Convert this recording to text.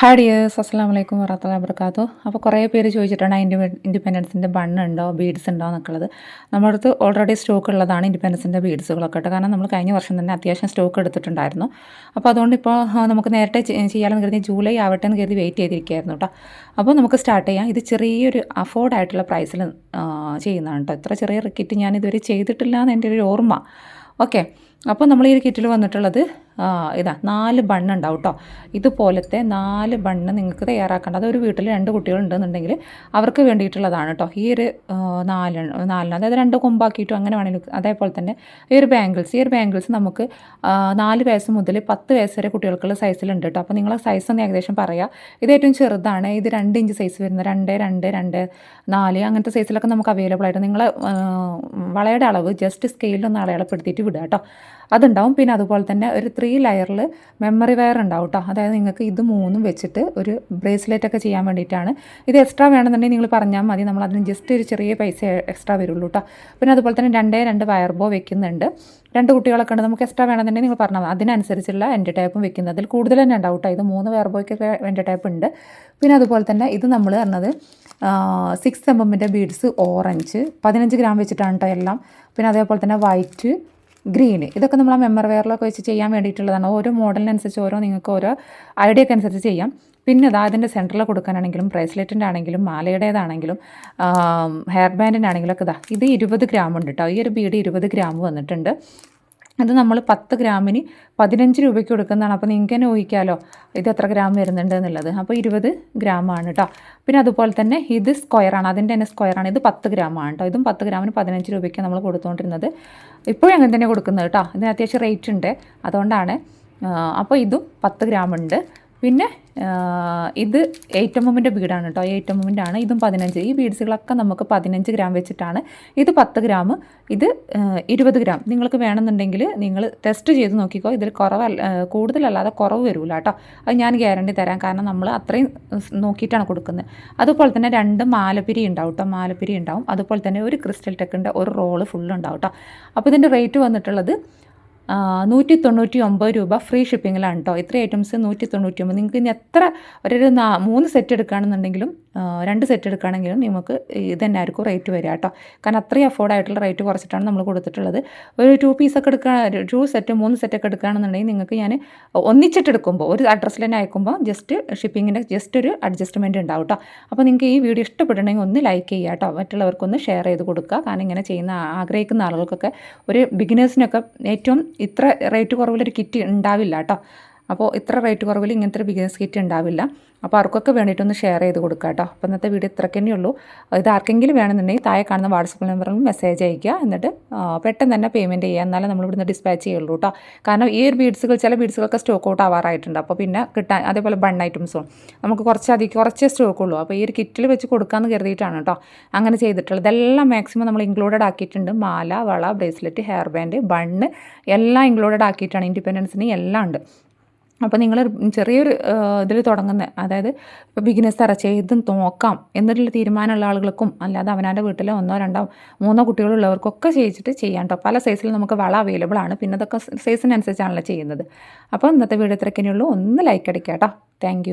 Hi dears അസ്സാം വലൈക്കും വറഹത്തുള്ള വർക്കാത്തു അപ്പോൾ കുറേ പേര് ചോദിച്ചിട്ടാണ് ഇൻഡിപെ ഇൻഡിപെൻഡൻസിന്റെ ബണ്ണുണ്ടോ ബീഡ്സ് ഉണ്ടോ എന്നൊക്കെയുള്ളത് നമ്മുടെ അടുത്ത് ഓൾറെഡി സ്റ്റോക്ക് ഉള്ളതാണ് ഇൻഡിപെൻഡൻസിന്റെ ബീഡ്സുകളൊക്കെ കേട്ടോ. കാരണം നമ്മൾ കഴിഞ്ഞ വർഷം തന്നെ അത്യാവശ്യം സ്റ്റോക്ക് എടുത്തിട്ടുണ്ടായിരുന്നു. അപ്പോൾ അതുകൊണ്ട് ഇപ്പോൾ നമുക്ക് നേരത്തെ ചെയ്യാമെന്ന് കരുതി ജൂലൈ ആവട്ടെ എന്ന് കരുതി വെയിറ്റ് ചെയ്തിരിക്കുകയായിരുന്നു കേട്ടോ. അപ്പോൾ നമുക്ക് സ്റ്റാർട്ട് ചെയ്യാം. ഇത് ചെറിയൊരു അഫോർഡ് ആയിട്ടുള്ള പ്രൈസിൽ ചെയ്യുന്നതാണ് കേട്ടോ. ഇത്ര ചെറിയ റിക്കറ്റ് ഞാൻ ഇതുവരെ ചെയ്തിട്ടില്ല എന്ന് എന്റെ ഒരു ഓർമ്മ. ഓക്കെ അപ്പോൾ നമ്മൾ ഈ ഒരു കിറ്റിൽ വന്നിട്ടുള്ളത് ഇതാ നാല് ബണ്ണ് ഉണ്ടാവും കേട്ടോ ഇതുപോലത്തെ നാല് ബണ്ണ് നിങ്ങൾക്ക് തയ്യാറാക്കേണ്ട അതൊരു വീട്ടിൽ രണ്ട് കുട്ടികളുണ്ടെന്നുണ്ടെങ്കിൽ അവർക്ക് വേണ്ടിയിട്ടുള്ളതാണ് കേട്ടോ ഈ ഒരു നാല് നാലെണ്ണം അതായത് രണ്ട് കൊമ്പാക്കിയിട്ടും അങ്ങനെ വേണമെങ്കിൽ അതേപോലെ തന്നെ ഈ ഒരു ബാംഗിൾസ് ഈ ഒരു ബാംഗിൾസ് നമുക്ക് നാല് വയസ്സ് മുതൽ പത്ത് വയസ്സ് വരെ കുട്ടികൾക്കുള്ള സൈസിലുണ്ട് കേട്ടോ അപ്പോൾ നിങ്ങളെ സൈസ് ഒന്ന് ഏകദേശം പറയുക ഇത് ഏറ്റവും ചെറുതാണ് ഇത് രണ്ട് ഇഞ്ച് സൈസ് വരുന്നത് രണ്ട് രണ്ട് രണ്ട് നാല് അങ്ങനത്തെ സൈസിലൊക്കെ നമുക്ക് അവൈലബിൾ ആയിട്ട് നിങ്ങളെ വളയുടെ അളവ് ജസ്റ്റ് സ്കെയിലൊന്ന് അടയാളപ്പെടുത്തിയിട്ട് വിടുക കേട്ടോ അതുണ്ടാവും. പിന്നെ അതുപോലെ തന്നെ ഒരു ത്രീ ലെയറിൽ മെമ്മറി വയർ ഉണ്ടാവും കേട്ടോ അതായത് നിങ്ങൾക്ക് ഇത് മൂന്നും വെച്ചിട്ട് ഒരു ബ്രേസ്ലെറ്റ് ഒക്കെ ചെയ്യാൻ വേണ്ടിയിട്ടാണ്. ഇത് എക്സ്ട്രാ വേണമെന്നുണ്ടെങ്കിൽ നിങ്ങൾ പറഞ്ഞാൽ മതി. നമ്മൾ അതിന് ജസ്റ്റ് ഒരു ചെറിയ പൈസ എക്സ്ട്രാ വരുള്ളൂ കേട്ടോ പിന്നെ അതുപോലെ തന്നെ രണ്ടേ രണ്ട് വയർ ബോ വെക്കുന്നുണ്ട്. രണ്ട് കുട്ടികളൊക്കെ ഉണ്ട്. നമുക്ക് എക്സ്ട്രാ വേണമെന്നുണ്ടെങ്കിൽ നിങ്ങൾ പറഞ്ഞാൽ മതി. അതിനനുസരിച്ചുള്ള എന്റെ ടൈപ്പും വെക്കുന്നത് അതിൽ കൂടുതൽ തന്നെ ഉണ്ടാവും കേട്ടോ ഇത് മൂന്ന് വയർ ബോയ്ക്കൊക്കെ എന്റെ ടൈപ്പ് ഉണ്ട്. പിന്നെ അതുപോലെ തന്നെ ഇത് നമ്മൾ പറഞ്ഞത് സിക്സ് എം എമ്മിന്റെ ബീഡ്സ് ഓറഞ്ച് പതിനഞ്ച് ഗ്രാം വെച്ചിട്ടാണ് കേട്ടോ എല്ലാം. പിന്നെ അതേപോലെ തന്നെ വൈറ്റ് ഗ്രീൻ ഇതൊക്കെ നമ്മൾ ആ മെമ്മറി വെയറിലൊക്കെ വെച്ച് ചെയ്യാൻ വേണ്ടിയിട്ടുള്ളതാണ്. ഓരോ മോഡലിനനുസരിച്ച് ഓരോ നിങ്ങൾക്ക് ഓരോ ഐഡിയക്ക് അനുസരിച്ച് ചെയ്യാം. പിന്നെ അത് അതിന്റെ സെന്ററിൽ കൊടുക്കാനാണെങ്കിലും ബ്രേസ്ലെറ്റിന്റെ ആണെങ്കിലും മാലയുടേതാണെങ്കിലും ഹെയർ ബാൻഡിന്റെ ആണെങ്കിലും ഒക്കെ ഇതാ ഇത് ഇരുപത് ഗ്രാം ഉണ്ട് കേട്ടോ ഈ ഒരു ബീഡ് ഇരുപത് ഗ്രാം വന്നിട്ടുണ്ട്. അത് നമ്മൾ പത്ത് ഗ്രാമിന് പതിനഞ്ച് രൂപയ്ക്ക് കൊടുക്കുന്നതാണ്. അപ്പോൾ നിങ്ങൾക്ക് തന്നെ ഊഹിക്കാമല്ലോ ഇത് എത്ര ഗ്രാം വരുന്നുണ്ട് എന്നുള്ളത്. അപ്പോൾ ഇരുപത് ഗ്രാമാണ് കേട്ടോ. പിന്നെ അതുപോലെ തന്നെ ഇത് സ്ക്വയറാണ് അതിന്റെ തന്നെ സ്ക്വയറാണ് ഇത് പത്ത് ഗ്രാമാണ് കേട്ടോ. ഇതും പത്ത് ഗ്രാമിന് പതിനഞ്ച് രൂപയ്ക്ക് നമ്മൾ കൊടുത്തുകൊണ്ടിരുന്നത്. ഇപ്പോഴും അങ്ങനെ തന്നെ കൊടുക്കുന്നത് കേട്ടോ. ഇതിന് അത്യാവശ്യം റേറ്റ് ഉണ്ട്. അതുകൊണ്ടാണ് അപ്പോൾ ഇതും പത്ത് ഗ്രാം ഉണ്ട്. പിന്നെ ഇത് എയ്റ്റ് എം എമ്മിന്റെ ബീഡാണ് കേട്ടോ. എയ്റ്റ് എം എമ്മിന്റെ ആണ് ഇതും പതിനഞ്ച്. ഈ ബീഡ്സുകളൊക്കെ നമുക്ക് പതിനഞ്ച് ഗ്രാം വെച്ചിട്ടാണ്. ഇത് പത്ത് ഗ്രാം. ഇത് ഇരുപത് ഗ്രാം. നിങ്ങൾക്ക് വേണമെന്നുണ്ടെങ്കിൽ നിങ്ങൾ ടെസ്റ്റ് ചെയ്ത് നോക്കിക്കോ. ഇതിൽ കുറവല്ല കൂടുതലല്ലാതെ കുറവ് വരില്ല കേട്ടോ. അത് ഞാൻ ഗ്യാരണ്ടി തരാം. കാരണം നമ്മൾ അത്രയും നോക്കിയിട്ടാണ് കൊടുക്കുന്നത്. അതുപോലെ തന്നെ രണ്ട് മാലപ്പിരി ഉണ്ടാവും കേട്ടോ. മാലപ്പിരി ഉണ്ടാവും. അതുപോലെ തന്നെ ഒരു ക്രിസ്റ്റൽ ടെക്കിന്റെ ഒരു റോൾ ഫുള്ള് ഉണ്ടാവും കേട്ടോ. അപ്പോൾ ഇതിന്റെ റേറ്റ് വന്നിട്ടുള്ളത് നൂറ്റി തൊണ്ണൂറ്റി ഒമ്പത് രൂപ ഫ്രീ ഷിപ്പിങ്ങിലാണ് കേട്ടോ ഇത്ര ഐറ്റംസ് നൂറ്റി തൊണ്ണൂറ്റി ഒമ്പത് നിങ്ങൾക്ക് ഇനി എത്ര ഒരു മൂന്ന് സെറ്റ് എടുക്കുകയാണെന്നുണ്ടെങ്കിലും രണ്ട് സെറ്റ് എടുക്കുകയാണെങ്കിലും നിങ്ങൾക്ക് ഇത് തന്നെ ആയിരിക്കും റേറ്റ് വരിക കേട്ടോ. കാരണം അത്രയും അഫോർഡ് ആയിട്ടുള്ള റേറ്റ് കുറച്ചിട്ടാണ് നമ്മൾ കൊടുത്തിട്ടുള്ളത്. ഒരു ടു പീസൊക്കെ എടുക്കുക ടു സെറ്റ് മൂന്ന് സെറ്റൊക്കെ എടുക്കുകയാണെന്നുണ്ടെങ്കിൽ നിങ്ങൾക്ക് ഞാൻ ഒന്നിച്ചിട്ട് എടുക്കുമ്പോൾ ഒരു അഡ്രസ്സിൽ തന്നെ അയക്കുമ്പോൾ ജസ്റ്റ് ഷിപ്പിങ്ങിന്റെ ജസ്റ്റ് ഒരു അഡ്ജസ്റ്റ്മെന്റ് ഉണ്ടാവും കേട്ടോ. അപ്പോൾ നിങ്ങൾക്ക് ഈ വീഡിയോ ഇഷ്ടപ്പെടണമെങ്കിൽ ഒന്ന് ലൈക്ക് ചെയ്യുക കേട്ടോ. മറ്റുള്ളവർക്കൊന്ന് ഷെയർ ചെയ്ത് കൊടുക്കുക. കാരണം ഇങ്ങനെ ചെയ്യുന്ന ആഗ്രഹിക്കുന്ന ആളുകൾക്കൊക്കെ ഒരു ബിഗിനേഴ്സിനൊക്കെ ഏറ്റവും ഇത്ര റേറ്റ് കുറവിലൊരു കിറ്റ് ഉണ്ടാവില്ല കേട്ടോ. അപ്പോൾ ഇത്ര റേറ്റ് കുറവിൽ ഇങ്ങനത്തെ ഒരു ബിഗിനേഴ്സ് കിറ്റ് ഉണ്ടാവില്ല. അപ്പോൾ അവർക്കൊക്കെ വേണ്ടിയിട്ടൊന്ന് ഷെയർ ചെയ്ത് കൊടുക്കുക കേട്ടോ. അപ്പോൾ ഇന്നത്തെ വീഡിയോ ഇത്രയ്ക്ക് തന്നെ ഉള്ളൂ. ഇത് ആർക്കെങ്കിലും വേണമെന്നുണ്ടെങ്കിൽ താഴെ കാണുന്ന വാട്സപ്പ് നമ്പറിൽ മെസ്സേജ് അയക്കുക എന്നിട്ട് പെട്ടെന്ന് തന്നെ പേയ്മെന്റ് ചെയ്യുക. എന്നാലേ നമ്മൾ ഇവിടുന്ന് ഡിസ്പാച്ച് ചെയ്യുള്ളൂ കേട്ടോ. കാരണം ഈ ഒരു ബീഡ്സുകൾ ചില ബീഡ്സുകളൊക്കെ സ്റ്റോക്ക് ഔട്ട് ആവാറായിട്ടുണ്ട്. അപ്പോൾ പിന്നെ കിട്ടാൻ അതേപോലെ ബൺ ഐറ്റംസും നമുക്ക് കുറച്ച് അധികം കുറച്ചേ സ്റ്റോക്ക് ഉള്ളൂ. അപ്പോൾ ഈ ഒരു കിറ്റിൽ വെച്ച് കൊടുക്കാമെന്ന് കരുതിയിട്ടാണ് കേട്ടോ അങ്ങനെ ചെയ്തിട്ടുള്ളത്. ഇതെല്ലാം മാക്സിമം നമ്മൾ ഇൻക്ലൂഡഡ് ആക്കിയിട്ടുണ്ട്. മാല വള ബ്രേസ്ലെറ്റ് ഹെയർ ബാൻഡ് ബണ്ണ് എല്ലാം ഇൻക്ലൂഡഡ് ആക്കിയിട്ടാണ്. ഇൻഡിപെൻഡൻസിന് എല്ലാം ഉണ്ട്. അപ്പോൾ നിങ്ങൾ ചെറിയൊരു ഇതിൽ തുടങ്ങുന്ന. അതായത് ഇപ്പോൾ ബിഗിനസ് തറ ചെയ്തും നോക്കാം എന്നിട്ടുള്ള തീരുമാനമുള്ള ആളുകൾക്കും അല്ലാതെ അവനാന്റെ വീട്ടിൽ ഒന്നോ രണ്ടോ മൂന്നോ കുട്ടികളുള്ളവർക്കൊക്കെ ചെയ്യിച്ചിട്ട് ചെയ്യാം കേട്ടോ പല സൈസിൽ നമുക്ക് വള അവൈലബിൾ ആണ്. പിന്നെ അതൊക്കെ സൈസിനനുസരിച്ചാണല്ലോ ചെയ്യുന്നത്. അപ്പോൾ ഇന്നത്തെ വീഡിയോ ഇത്രയ്ക്കിനുള്ളൂ ഒന്ന് ലൈക്ക് അടിക്കാം കേട്ടോ താങ്ക്